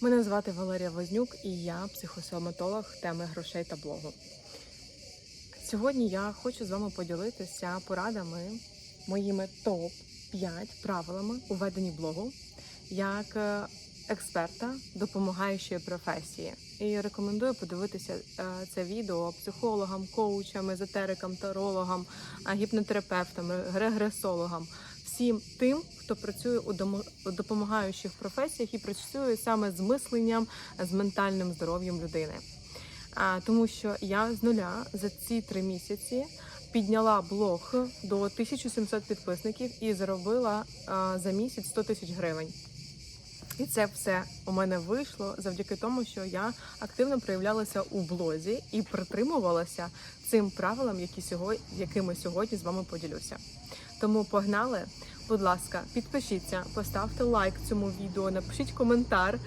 Мене звати Валерія Вознюк і я психосоматолог теми грошей та блогу. Сьогодні я хочу з вами поділитися порадами моїми топ-5 правилами у веденні блогу як е, експерта допомагаючої професії. І рекомендую подивитися е, це відео психологам, коучам, езотерикам, тарологам, гіпнотерапевтам, регресологам, всім тим, хто працює у допомагаючих професіях і працює саме з мисленням, з ментальним здоров'ям людини. Тому що я з нуля за ці три місяці підняла блог до 1700 підписників і заробила за місяць 100 тисяч гривень. І це все у мене вийшло завдяки тому, що я активно проявлялася у блозі і притримувалася цим правилам, які сьогодні, якими сьогодні з вами поділюся. Тому погнали. Будь ласка, підпишіться, поставте лайк цьому відео, напишіть коментар,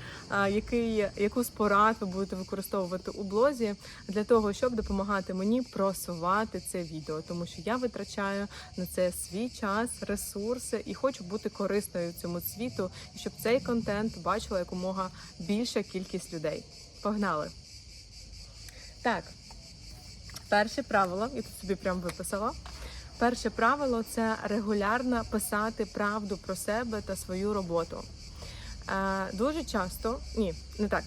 який яку з порад ви будете використовувати у блозі для того, щоб допомагати мені просувати це відео, тому що я витрачаю на це свій час, ресурси і хочу бути корисною цьому світу, щоб цей контент бачила якомога більша кількість людей. Погнали! Так, перше правило, я тут собі прям виписала. Перше правило це регулярно писати правду про себе та свою роботу. Е, дуже часто, ні, не так.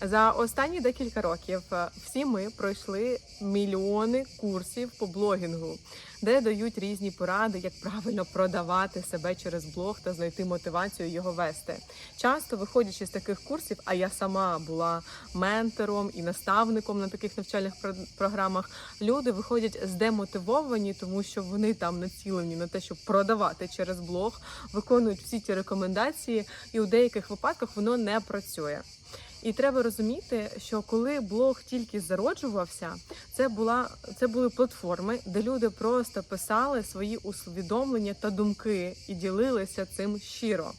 За останні декілька років е, всі ми пройшли мільйони курсів по блогінгу, де дають різні поради, як правильно продавати себе через блог та знайти мотивацію його вести. Часто виходячи з таких курсів, а я сама була ментором і наставником на таких навчальних про- програмах. Люди виходять здемотивовані, тому що вони там націлені на те, щоб продавати через блог, виконують всі ті рекомендації, і у деяких випадках воно не працює. І треба розуміти, що коли блог тільки зароджувався, це була це були платформи, де люди просто писали свої усвідомлення та думки і ділилися цим щиро.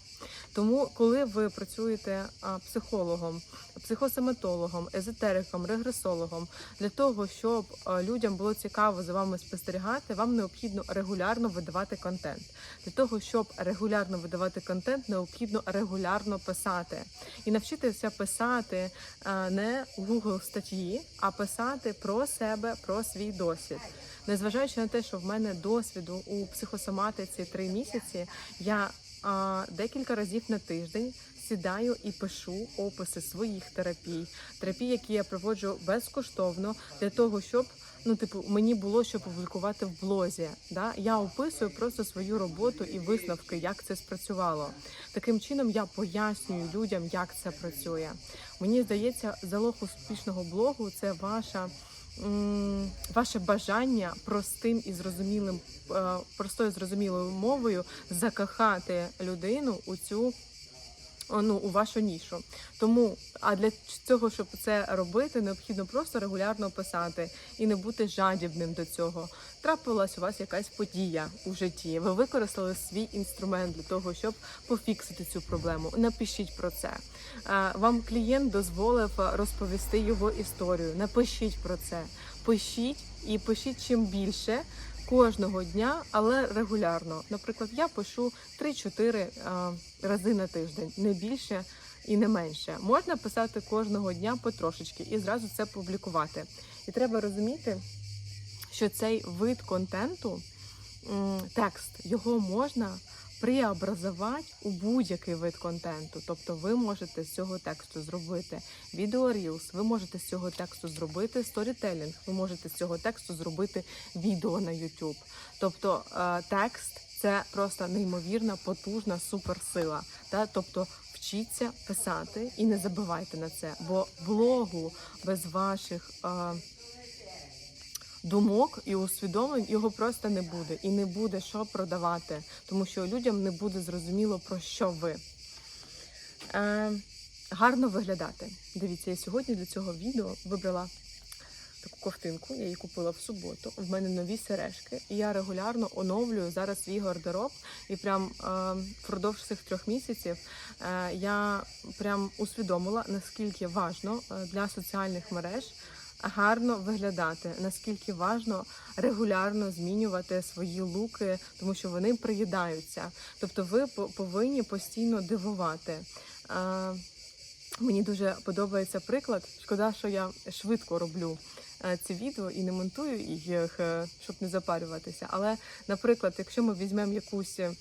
Тому, коли ви працюєте психологом, психосоматологом, езотериком, регресологом, для того, щоб людям було цікаво за вами спостерігати, вам необхідно регулярно видавати контент. Для того, щоб регулярно видавати контент, необхідно регулярно писати і навчитися писати а, не Google статті, а писати про себе, про свій досвід. Незважаючи на те, що в мене досвіду у психосоматиці три місяці, я а, декілька разів на тиждень сідаю і пишу описи своїх терапій, терапій, які я проводжу безкоштовно для того, щоб. Ну, типу, мені було що публікувати в блозі. Да? Я описую просто свою роботу і висновки, як це спрацювало. Таким чином я пояснюю людям, як це працює. Мені здається, залог успішного блогу це ваша. Ваше бажання простим і зрозумілим, е, простою зрозумілою мовою закохати людину у цю ну, у вашу нішу. Тому, а для цього, щоб це робити, необхідно просто регулярно писати і не бути жадібним до цього. Трапилась у вас якась подія у житті. Ви використали свій інструмент для того, щоб пофіксити цю проблему. Напишіть про це. Е, Вам клієнт дозволив розповісти його історію. Напишіть про це. Пишіть і пишіть чим більше кожного дня, але регулярно. Наприклад, я пишу 3-4 е, рази на тиждень, не більше і не менше. Можна писати кожного дня потрошечки і зразу це публікувати. І треба розуміти, що цей вид контенту, текст, його можна преобразувати у будь-який вид контенту. Тобто ви можете з цього тексту зробити відео Reels, ви можете з цього тексту зробити сторітелінг, ви можете з цього тексту зробити відео на YouTube. Тобто е, текст це просто неймовірна, потужна суперсила. Та? Тобто вчіться писати і не забивайте на це, бо блогу без ваших. Е, думок і усвідомлень його просто не буде і не буде що продавати, тому що людям не буде зрозуміло про що ви. Е, гарно виглядати. Дивіться, я сьогодні для цього відео вибрала таку ковтинку, я її купила в суботу. В мене нові сережки, і я регулярно оновлюю зараз свій гардероб. І прям е, впродовж цих трьох місяців е, я прям усвідомила, наскільки важно е, для соціальних мереж гарно виглядати, наскільки важно регулярно змінювати свої луки, тому що вони приїдаються. Тобто, ви по- повинні постійно дивувати. Мені дуже подобається приклад. Шкода, що я швидко роблю е, ці відео і не монтую їх, е, щоб не запарюватися. Але, наприклад, якщо ми візьмемо якусь е,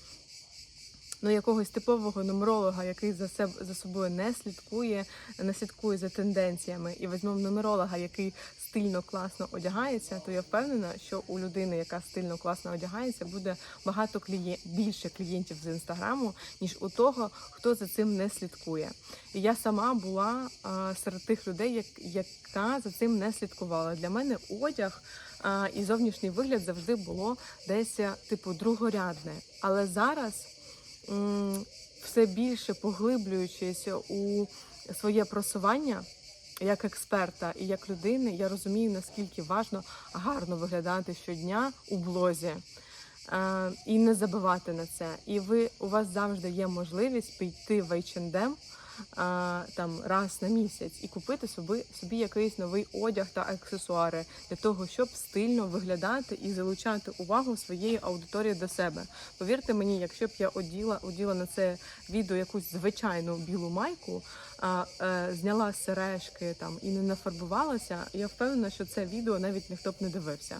ну, якогось типового нумеролога, який за себе за собою не слідкує, не слідкує за тенденціями, і візьмемо нумеролога, який стильно класно одягається, то я впевнена, що у людини, яка стильно класно одягається, буде багато клієн... більше клієнтів з інстаграму, ніж у того, хто за цим не слідкує. І я сама була серед тих людей, як... яка за цим не слідкувала. Для мене одяг. І зовнішній вигляд завжди було десь типу другорядне. Але зараз все більше поглиблюючись у своє просування як експерта і як людини, я розумію, наскільки важно гарно виглядати щодня у блозі. Е, і не забивати на це. І ви у вас завжди є можливість піти в H&M, а, там раз на місяць і купити собі собі якийсь новий одяг та аксесуари для того, щоб стильно виглядати і залучати увагу своєї аудиторії до себе. Повірте мені, якщо б я оділа оділа на це відео якусь звичайну білу майку, а е, зняла сережки там і не нафарбувалася, я впевнена, що це відео навіть ніхто б не дивився.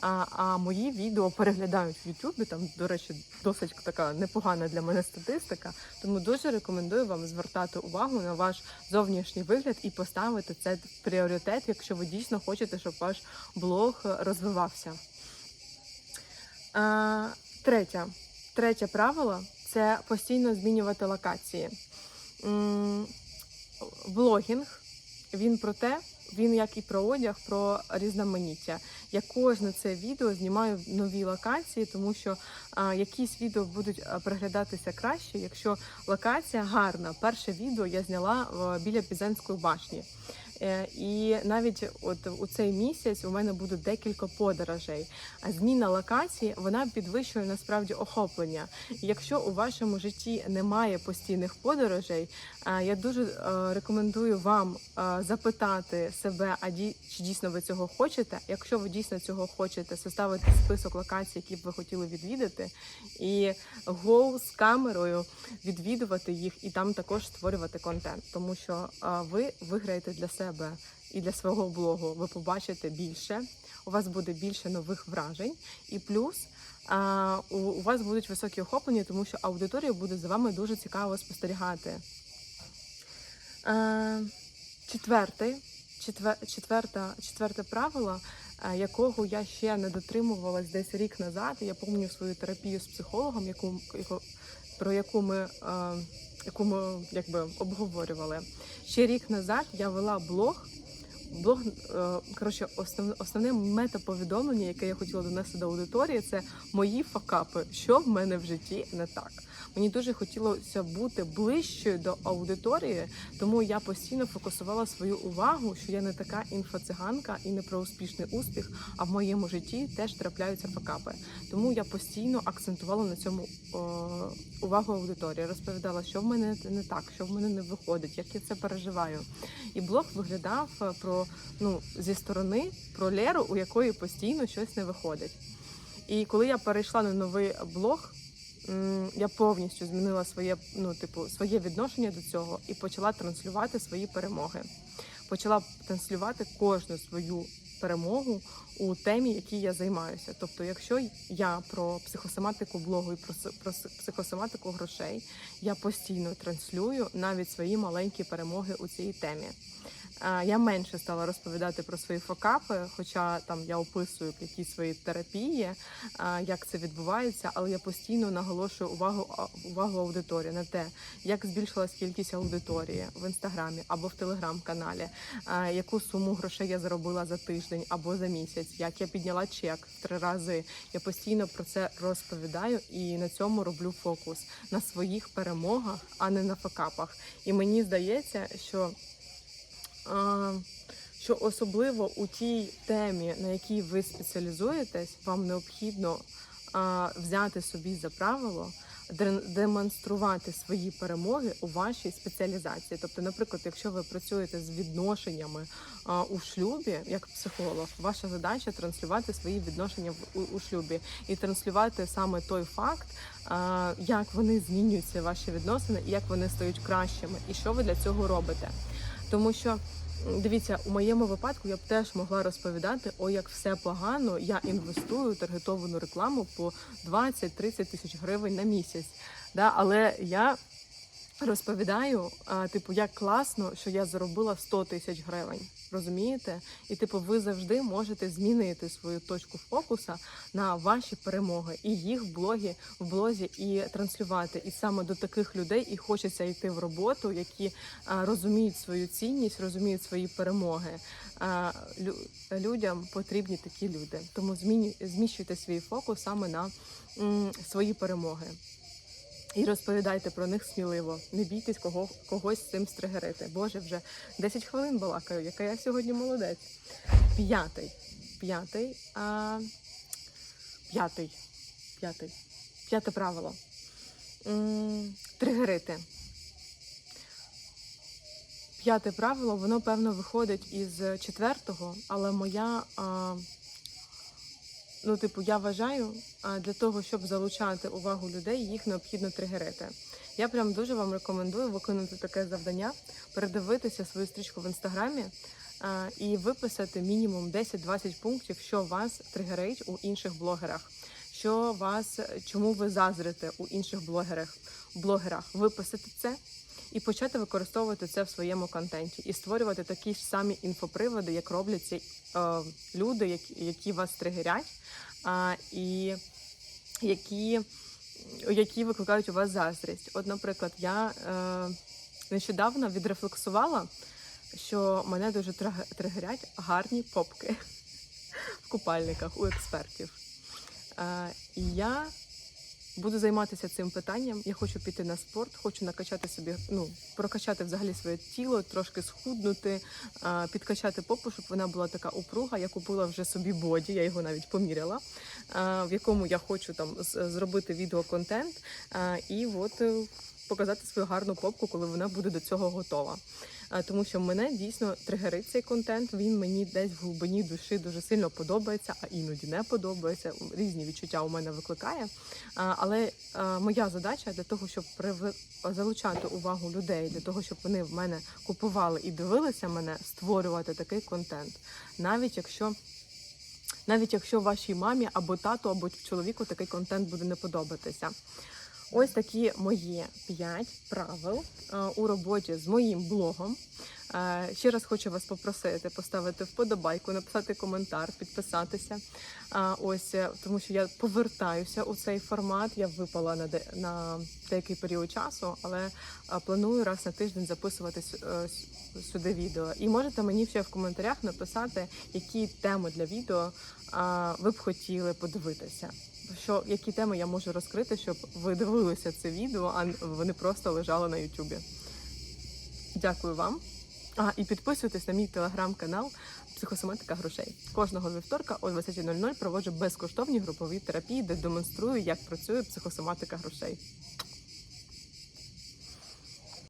А а мої відео переглядають в Ютубі. Там, до речі, досить така непогана для мене статистика. Тому дуже рекомендую вам звертати увагу на ваш зовнішній вигляд і поставити це в пріоритет, якщо ви дійсно хочете, щоб ваш блог розвивався. А, Третє. Третє правило це постійно змінювати локації. Блогінг він про те, він як і про одяг, про різноманіття. Я кожне це відео знімаю в новій локації, тому що а, якісь відео будуть приглядатися краще, якщо локація гарна. Перше відео я зняла біля Пізенської башні. Е, І навіть от у цей місяць у мене буде декілька подорожей. А зміна локації вона підвищує насправді охоплення. Якщо у вашому житті немає постійних подорожей, я дуже е, рекомендую вам е, запитати себе, а чи дійсно ви цього хочете. Якщо ви дійсно цього хочете, составити список локацій, які б ви хотіли відвідати, і go з камерою відвідувати їх і там також створювати контент, тому що ви виграєте для себе і для свого блогу. Ви побачите більше, у вас буде більше нових вражень, і плюс. У, вас будуть високі охоплення, тому що аудиторія буде за вами дуже цікаво спостерігати. А, четверте, четверте правило, якого я ще не дотримувалась десь рік назад. Я пам'ятаю свою терапію з психологом, яку, про яку ми, яку ми якби обговорювали. Ще рік назад я вела блог. Блог, е, коротше, основне, основне метаповідомлення, яке я хотіла донести до аудиторії, це мої факапи, що в мене в житті не так. Мені дуже хотілося бути ближчою до аудиторії, тому я постійно фокусувала свою увагу, що я не така інфоциганка і не про успішний успіх, а в моєму житті теж трапляються факапи. Тому я постійно акцентувала на цьому о, увагу аудиторії, розповідала, що в мене не так, що в мене не виходить, як я це переживаю. І блог виглядав е, про ну зі сторони про Леру, у якої постійно щось не виходить. І коли я перейшла на новий блог, я повністю змінила своє, ну, типу, своє відношення до цього і почала транслювати свої перемоги. Почала транслювати кожну свою перемогу у темі, якій я займаюся. Тобто, якщо я про психосоматику блогу і про, про психосоматику грошей, я постійно транслюю навіть свої маленькі перемоги у цій темі. Я менше стала розповідати про свої факапи, хоча там я описую якісь свої терапії, як це відбувається, але я постійно наголошую увагу увагу аудиторії на те, як збільшилась кількість аудиторії в інстаграмі або в телеграм-каналі, яку суму грошей я заробила за тиждень або за місяць, як я підняла чек в три рази. Я постійно про це розповідаю і на цьому роблю фокус на своїх перемогах, а не на факапах. І мені здається, що що особливо у тій темі, на якій ви спеціалізуєтесь, вам необхідно взяти собі за правило демонструвати свої перемоги у вашій спеціалізації. Тобто, наприклад, якщо ви працюєте з відношеннями у шлюбі, як психолог, ваша задача транслювати свої відношення в у, шлюбі і транслювати саме той факт, як вони змінюються ваші відносини, і як вони стають кращими, і що ви для цього робите. Тому що дивіться, у моєму випадку я б теж могла розповідати, о, як все погано. Я інвестую таргетовану рекламу по 20-30 тисяч гривень на місяць. Да? Але я розповідаю, а, типу, як класно, що я заробила 100 тисяч гривень. Розумієте? І типу, ви завжди можете змінити свою точку фокуса на ваші перемоги і їх в блогі в блозі і транслювати. І саме до таких людей і хочеться йти в роботу, які а, розуміють свою цінність, розуміють свої перемоги. А, лю- людям потрібні такі люди. Тому зміню, зміщуйте свій фокус саме на м, свої перемоги. І розповідайте про них сміливо. Не бійтесь кого, когось з цим стригерити. Боже, вже 10 хвилин балакаю, яка я сьогодні молодець. П'ятий. П'ятий. А... П'ятий. П'ятий. П'яте правило. Тригерити. П'яте правило, воно певно виходить із четвертого, але моя. А... Ну, типу, я вважаю, для того, щоб залучати увагу людей, їх необхідно тригерити. Я прям дуже вам рекомендую виконати таке завдання, передивитися свою стрічку в інстаграмі і виписати мінімум 10-20 пунктів, що вас тригерить у інших блогерах, що вас, чому ви зазрите у інших блогерах, блогерах. Виписати це і почати використовувати це в своєму контенті і створювати такі ж самі інфоприводи, як роблять ці е, люди, які, які вас тригерять, а, і які, які викликають у вас заздрість. От, наприклад, я е, нещодавно відрефлексувала, що мене дуже тригерять гарні попки в купальниках у експертів. Е, і я буду займатися цим питанням. Я хочу піти на спорт, хочу накачати собі, ну прокачати взагалі своє тіло, трошки схуднути, підкачати попу, щоб вона була така упруга. Я купила вже собі боді, я його навіть поміряла, в якому я хочу там зробити відеоконтент і от е, показати свою гарну попку, коли вона буде до цього готова. Тому що мене дійсно тригерить цей контент. Він мені десь в глибині душі дуже сильно подобається, а іноді не подобається. Різні відчуття у мене викликає. Але моя задача для того, щоб залучати увагу людей, для того, щоб вони в мене купували і дивилися мене, створювати такий контент, навіть якщо. Навіть якщо вашій мамі або тату, або чоловіку такий контент буде не подобатися. Ось такі мої п'ять правил е, у роботі з моїм блогом. Е, Ще раз хочу вас попросити поставити вподобайку, написати коментар, підписатися. Ось е, тому, що я повертаюся у цей формат. Я випала на де на деякий період часу, але планую раз на тиждень записувати сюди відео. І можете мені ще в коментарях написати, які теми для відео ви б хотіли подивитися. Що які теми я можу розкрити, щоб ви дивилися це відео, а вони просто лежали на Ютубі. Дякую вам. А, і підписуйтесь на мій телеграм-канал Психосоматика грошей. Кожного вівторка о 20.00 проводжу безкоштовні групові терапії, де демонструю, як працює психосоматика грошей.